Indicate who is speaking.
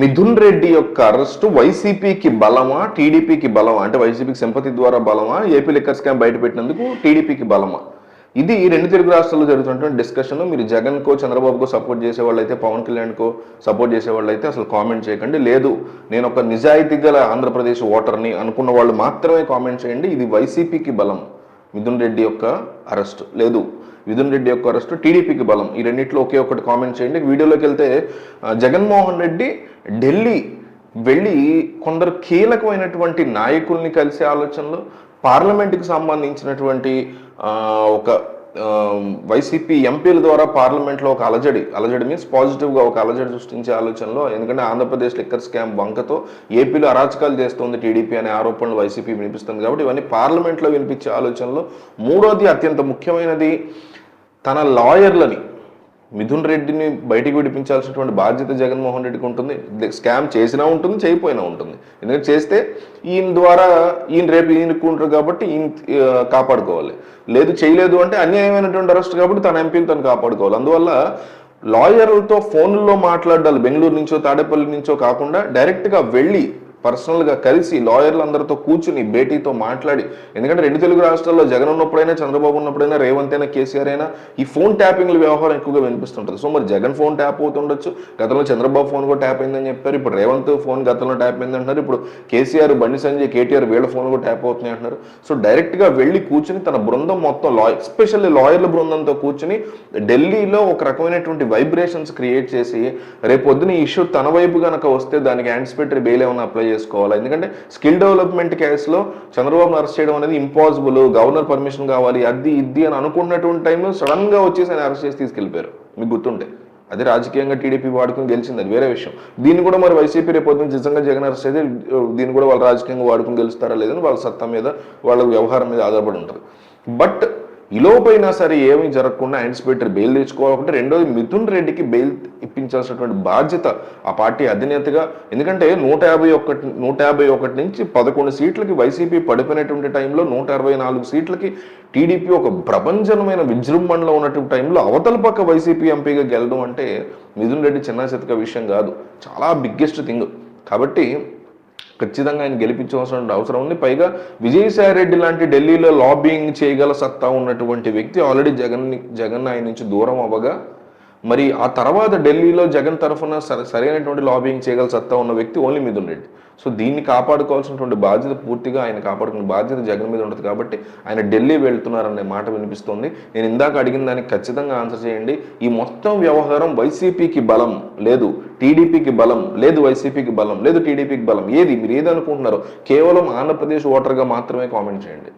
Speaker 1: మిథున్ రెడ్డి యొక్క అరెస్టు వైసీపీకి బలమా టీడీపీకి బలమా? అంటే వైసీపీకి సింపతి ద్వారా బలమా ఏపీ లిక్కర్ స్కామ్ బయటపెట్టినందుకు టీడీపీకి బలమా? ఇది రెండు తెలుగు రాష్ట్రాల్లో జరుగుతున్నటువంటి డిస్కషన్ మీరు జగన్కో చంద్రబాబుకో సపోర్ట్ చేసే వాళ్ళైతే పవన్ కళ్యాణ్కో సపోర్ట్ చేసే అయితే అసలు కామెంట్ చేయకండి. లేదు నేను ఒక నిజాయితీ గల ఆంధ్రప్రదేశ్ ఓటర్ని అనుకున్న వాళ్ళు మాత్రమే కామెంట్ చేయండి. ఇది వైసీపీకి బలం మిథున్ రెడ్డి యొక్క అరెస్ట్. లేదు మిథున్ రెడ్డి యొక్క అరెస్ట్ టీడీపీకి బలం. ఈ రెండింటిలో ఒకే ఒకటి కామెంట్ చేయండి. వీడియోలోకి వెళ్తే జగన్మోహన్ రెడ్డి ఢిల్లీ వెళ్ళి కొందరు కీలకమైనటువంటి నాయకుల్ని కలిసే ఆలోచనలు పార్లమెంట్కి సంబంధించినటువంటి ఒక వైసీపీ ఎంపీల ద్వారా పార్లమెంట్లో ఒక అలజడి. అలజడి మీన్స్ పాజిటివ్గా ఒక అలజడి సృష్టించే ఆలోచనలో ఎందుకంటే ఆంధ్రప్రదేశ్ లిక్కర్ స్కామ్ వంకతో ఏపీలో అరాచకాలు చేస్తుంది టీడీపీ అనే ఆరోపణలు వైసీపీ వినిపిస్తుంది కాబట్టి ఇవన్నీ పార్లమెంట్లో వినిపించే ఆలోచనలో మూడోది అత్యంత ముఖ్యమైనది తన లాయర్లని. మిథున్ రెడ్డిని బయటికి విడిపించాల్సినటువంటి బాధ్యత జగన్మోహన్ రెడ్డికి ఉంటుంది. స్కామ్ చేసినా ఉంటుంది చేయకపోయినా ఉంటుంది. ఎందుకంటే చేస్తే ఈయన ద్వారా ఈయన రేపు ఈయనకుంటారు కాబట్టి ఈయన కాపాడుకోవాలి. లేదు చేయలేదు అంటే అన్యాయమైనటువంటి అరెస్ట్ కాబట్టి తన ఎంపీని తను కాపాడుకోవాలి. అందువల్ల లాయర్లతో ఫోన్లో మాట్లాడాలి. బెంగళూరు నుంచో తాడేపల్లి నుంచో కాకుండా డైరెక్ట్గా వెళ్ళి పర్సనల్గా కలిసి లాయర్లందరితో కూర్చుని భేటీతో మాట్లాడి ఎందుకంటే రెండు తెలుగు రాష్ట్రాల్లో జగన్ ఉన్నప్పుడైనా చంద్రబాబు ఉన్నప్పుడైనా రేవంత్ అయినా కేసీఆర్ అయినా ఈ ఫోన్ ట్యాపింగ్ల వ్యవహారం ఎక్కువగా వినిపిస్తుంటుంది. సో మరి జగన్ ఫోన్ ట్యాప్ అవుతుండొచ్చు. గతంలో చంద్రబాబు ఫోన్ కూడా ట్యాప్ అయిందని చెప్పారు. ఇప్పుడు రేవంత్ ఫోన్ గతంలో ట్యాప్ అయింది అంటున్నారు. ఇప్పుడు కేసీఆర్ బండి సంజయ్ కేటీఆర్ వీళ్ళ ఫోన్ కూడా ట్యాప్ అవుతున్నాయి అంటున్నారు. సో డైరెక్ట్గా వెళ్ళి కూర్చుని తన బృందం మొత్తం లాయర్ ఎస్పెషల్లీ లాయర్ల బృందంతో కూర్చుని ఢిల్లీలో ఒక రకమైనటువంటి వైబ్రేషన్స్ క్రియేట్ చేసి రేపొద్దున ఈ ఇష్యూ తన వైపు గనక వస్తే దానికి యాంటిసిపేటరీ బెయిల్ ఏమైనా అప్లై చేసుకోవాలి? ఎందుకంటే స్కిల్ డెవలప్మెంట్ కేసులో చంద్రబాబును అరెస్ట్ చేయడం అనేది ఇంపాసిబుల్. గవర్నర్ పర్మిషన్ కావాలి అది ఇది అని అనుకున్నటువంటి టైంలో సడన్గా వచ్చేసి ఆయన అరెస్ట్ చేసి తీసుకెళ్ళిపోయారు మీకు గుర్తుంటే అది రాజకీయంగా టీడీపీ వాడుకుని గెలిచింది అది వేరే విషయం. దీన్ని కూడా మరి వైసీపీ రేపొద్దున నిజంగా జగన్ అరెస్ట్ అయితే దీన్ని కూడా వాళ్ళు రాజకీయంగా వాడుకుని గెలుస్తారా లేదని వాళ్ళ సత్తా మీద వాళ్ళ వ్యవహారం మీద ఆధారపడి ఉంటుంది. బట్ ఇలోపైనా సరే ఏమీ జరగకుండా యాంటిసిపేటర్ బెయిల్ తెచ్చుకోవాలంటే రెండోది మిథున్ రెడ్డికి బెయిల్ ఇప్పించాల్సినటువంటి బాధ్యత ఆ పార్టీ అధినేతగా. ఎందుకంటే నూట యాభై ఒకటి నూట యాభై ఒకటి నుంచి పదకొండు సీట్లకి వైసీపీ పడిపోయినటువంటి టైంలో నూట అరవై నాలుగు సీట్లకి టీడీపీ ఒక ప్రపంచమైన విజృంభణలో ఉన్నటువంటి టైంలో అవతల పక్క వైసీపీ ఎంపీగా గెలడం అంటే మిథున్ రెడ్డి చిన్న చితక విషయం కాదు. చాలా బిగ్గెస్ట్ థింగ్. కాబట్టి ఖచ్చితంగా ఆయన గెలిపించవలసిన అవసరం ఉంది. పైగా విజయసాయి రెడ్డి లాంటి ఢిల్లీలో లాబింగ్ చేయగల సత్తా ఉన్నటువంటి వ్యక్తి ఆల్రెడీ జగన్ జగన్ ఆయన నుంచి దూరం అవ్వగా మరి ఆ తర్వాత ఢిల్లీలో జగన్ తరఫున సరైనటువంటి లాబింగ్ చేయగల సత్తా ఉన్న వ్యక్తి ఓన్లీ మిథున్ రెడ్డి సో దీన్ని కాపాడుకోవాల్సినటువంటి బాధ్యత పూర్తిగా ఆయన కాపాడుకునే బాధ్యత జగన్ మీద ఉంటుంది కాబట్టి ఆయన ఢిల్లీ వెళ్తున్నారనే మాట వినిపిస్తోంది. నేను ఇందాక అడిగిన దానికి ఖచ్చితంగా ఆన్సర్ చేయండి. ఈ మొత్తం వ్యవహారం వైసీపీకి బలం లేదు టీడీపీకి బలం లేదు వైసీపీకి బలం లేదు టీడీపీకి బలం ఏది? మీరు ఏది అనుకుంటున్నారో కేవలం ఆంధ్రప్రదేశ్ ఓటర్గా మాత్రమే కామెంట్ చేయండి.